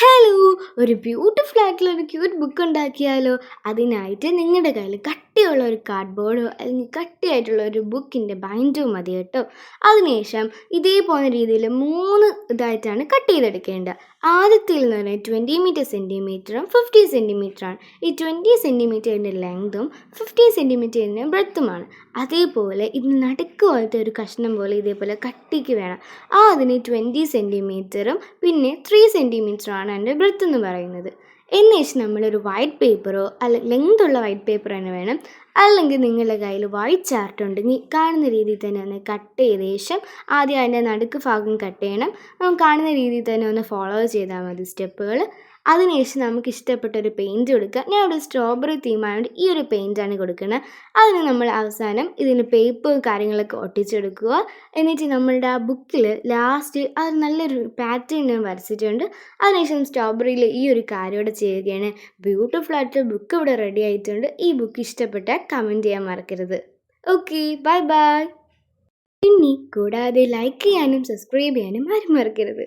Hello ഒരു beautiful ആയിട്ടുള്ള ഒരു ക്യൂട്ട് ബുക്ക് ഉണ്ടാക്കിയാലോ? അതിനായിട്ട് നിങ്ങളുടെ കയ്യിൽ കട്ടിയുള്ള ഒരു കാർഡ്ബോർഡോ അല്ലെങ്കിൽ കട്ടിയായിട്ടുള്ള ഒരു ബുക്കിന്റെ ബൈൻഡോ മതി കേട്ടോ. അതിനുശേഷം ഇതേപോലെ രീതിയിൽ മൂന്ന് ഇതായിട്ടാണ് കട്ട് ചെയ്തെടുക്കേണ്ടത്. ആദ്യത്തിൽ എന്ന് പറഞ്ഞാൽ ട്വന്റി മീറ്റർ സെന്റിമീറ്ററും ഫിഫ്റ്റി സെന്റിമീറ്ററാണ് ഈ ട്വന്റി സെന്റിമീറ്ററിന്റെ ലെങ്തും ഫിഫ്റ്റി സെന്റിമീറ്ററിന്റെ ബ്രെത്തുമാണ് അതേപോലെ ഇത് നടുക്ക് പോലത്തെ ഒരു കഷ്ണം പോലെ ഇതേപോലെ കട്ടിക്ക് വേണം. ആ അതിന് ട്വന്റി സെന്റിമീറ്ററും പിന്നെ ത്രീ സെന്റിമീറ്ററുമാണ് അതിന്റെ ബ്രെത്ത് എന്ന് പറയുന്നത്. എന്നുവെച്ച് നമ്മളൊരു വൈറ്റ് പേപ്പറോ അല്ല ലെങ്ത് ഉള്ള വൈറ്റ് പേപ്പർ തന്നെ വേണം. അല്ലെങ്കിൽ നിങ്ങളുടെ കയ്യിൽ വൈറ്റ് ചാർട്ട് ഉണ്ടെങ്കിൽ കാണുന്ന രീതിയിൽ തന്നെ ഒന്ന് കട്ട് ചെയ്ത ശേഷം ആദ്യം അതിന്റെ നടുക്ക് ഭാഗം കട്ട് ചെയ്യണം. കാണുന്ന രീതിയിൽ തന്നെ ഒന്ന് ഫോളോ ചെയ്താൽ മതി സ്റ്റെപ്പുകൾ അതിനുശേഷം നമുക്ക് ഇഷ്ടപ്പെട്ട ഒരു പെയിന്റ് കൊടുക്കുക. ഞാൻ ഒരു സ്ട്രോബെറി തീമായതുകൊണ്ട് ഈ ഒരു പെയിന്റാണ് കൊടുക്കുന്നത് അതിന് നമ്മൾ അവസാനം ഇതിന് പേപ്പർ കാര്യങ്ങളൊക്കെ ഒട്ടിച്ചെടുക്കുക. എന്നിട്ട് നമ്മളുടെ ആ ബുക്കിൽ ലാസ്റ്റ് അത് നല്ലൊരു പാറ്റേൺ ഞാൻ വരച്ചിട്ടുണ്ട്. അതിനുശേഷം സ്ട്രോബെറിയിൽ ഈ ഒരു കാര്യം ഇവിടെ ചെയ്യുകയാണ്. ബ്യൂട്ടിഫുൾ ആയിട്ടുള്ള ബുക്ക് ഇവിടെ റെഡി ആയിട്ടുണ്ട്. ഈ ബുക്ക് ഇഷ്ടപ്പെട്ട കമന്റ് ചെയ്യാൻ മറക്കരുത്. ഓക്കെ ബൈ ബൈ ഇനി കൂടാതെ ലൈക്ക് ചെയ്യാനും സബ്സ്ക്രൈബ് ചെയ്യാനും ആരും മറക്കരുത്.